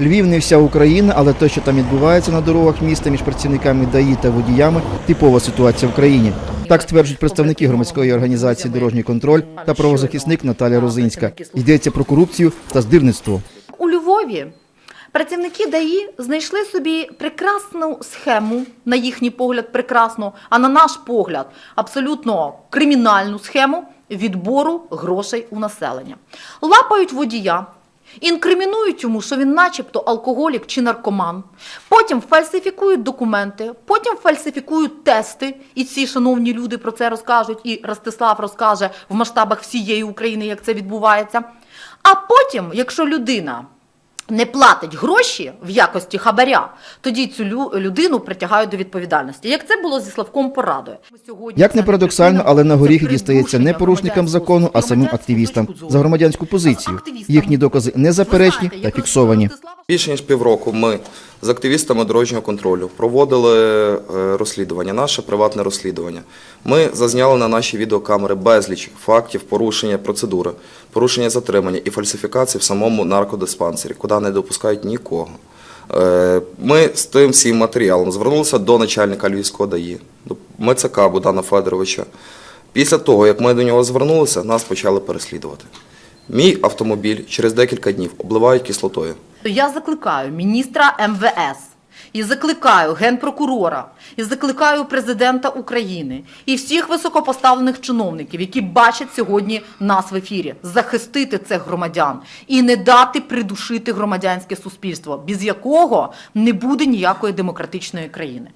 Львів не вся Україна, але те, що там відбувається на дорогах міста між працівниками ДАІ та водіями, типова ситуація в країні. Так стверджують представники громадської організації Дорожній контроль та правозахисник Наталя Розинська. Йдеться про корупцію та здирництво. У Львові працівники ДАІ знайшли собі прекрасну схему, на їхній погляд, прекрасну, а на наш погляд, абсолютно кримінальну схему відбору грошей у населення. Лапають водія. Інкримінують йому, що він начебто алкоголік чи наркоман. Потім фальсифікують документи, потім фальсифікують тести. І ці шановні люди про це розкажуть, і Ростислав розкаже в масштабах всієї України, як це відбувається. А потім, якщо людина не платить гроші в якості хабаря, тоді цю лю- людину притягають до відповідальності. Як це було зі Славком Порадою. Як не парадоксально, але на горіхи дістається не порушникам закону, а самим активістам за громадянську позицію. Їхні докази незаперечні та фіксовані. Більше ніж півроку ми з активістами дорожнього контролю проводили е, розслідування, наше приватне розслідування. Ми зазняли на наші відеокамери безліч фактів порушення процедури, порушення затримання і фальсифікації в самому наркодиспансері, куди не допускають нікого. Е, Ми з тим всім матеріалом звернулися до начальника Львівського ДАІ, до МЦК Богдана Федоровича. Після того, як ми до нього звернулися, нас почали переслідувати. Мій автомобіль через декілька днів обливають кислотою. Я закликаю міністра МВС. І закликаю генпрокурора, і закликаю президента України і всіх високопоставлених чиновників, які бачать сьогодні нас в ефірі, захистити цих громадян і не дати придушити громадянське суспільство, без якого не буде ніякої демократичної країни.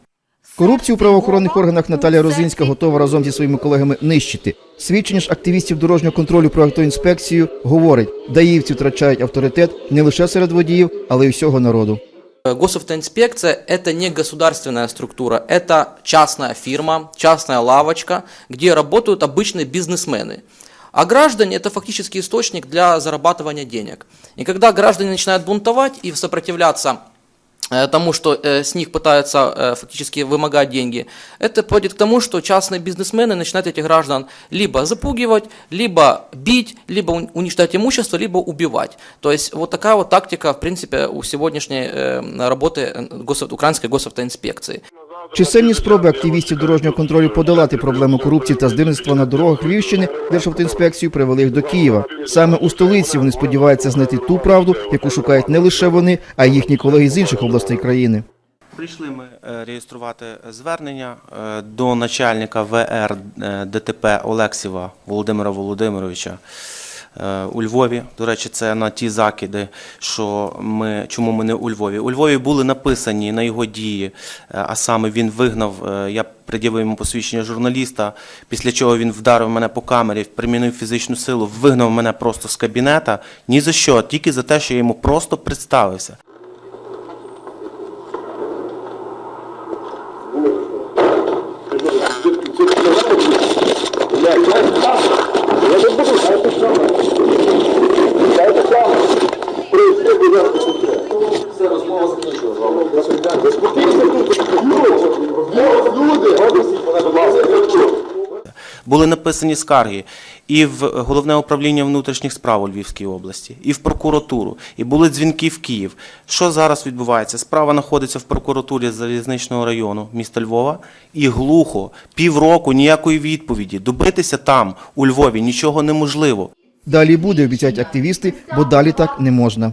Корупцію у правоохоронних органах Наталя Розинська готова разом зі своїми колегами нищити. Свідчення ж активістів дорожнього контролю про автоінспекцію говорить, даївці втрачають авторитет не лише серед водіїв, але й усього народу. Госавтоинспекция – это не государственная структура, это частная фирма, частная лавочка, где работают обычные бизнесмены. А граждане – это фактически источник для зарабатывания денег. И когда граждане начинают бунтовать и сопротивляться э, тому, что э, с них пытаются э, фактически вымогать деньги, это приводит к тому, что частные бизнесмены начинают этих граждан либо запугивать, либо бить, либо ун- уничтожать имущество, либо убивать. То есть вот такая вот тактика, в принципе, у сегодняшней э, работы э, госав- украинской госавтоинспекции. Чисельні спроби активістів дорожнього контролю подолати проблему корупції та здирництва на дорогах Львівщини Державтоінспекцію привели їх до Києва. Саме у столиці вони сподіваються знайти ту правду, яку шукають не лише вони, а й їхні колеги з інших областей країни. Прийшли ми е, реєструвати звернення е, до начальника ВР е, ДТП Олексєва Володимира Володимировича у Львові. До речі, це на ті закиди, що ми чому ми не у Львові. У Львові були написані на його дії, е, а саме він вигнав. е, Я пред'явив йому посвідчення журналіста, після чого він вдарив мене по камері, примінив фізичну силу, вигнав мене просто з кабінета. Ні за що, тільки за те, що я йому просто представився. Були написані скарги і в головне управління внутрішніх справ у Львівській області, і в прокуратуру, і були дзвінки в Київ. Що зараз відбувається? Справа знаходиться в прокуратурі залізничного району міста Львова, і глухо півроку ніякої відповіді. Добитися там, у Львові, нічого неможливо. Далі буде, обіцяють активісти, бо далі так не можна.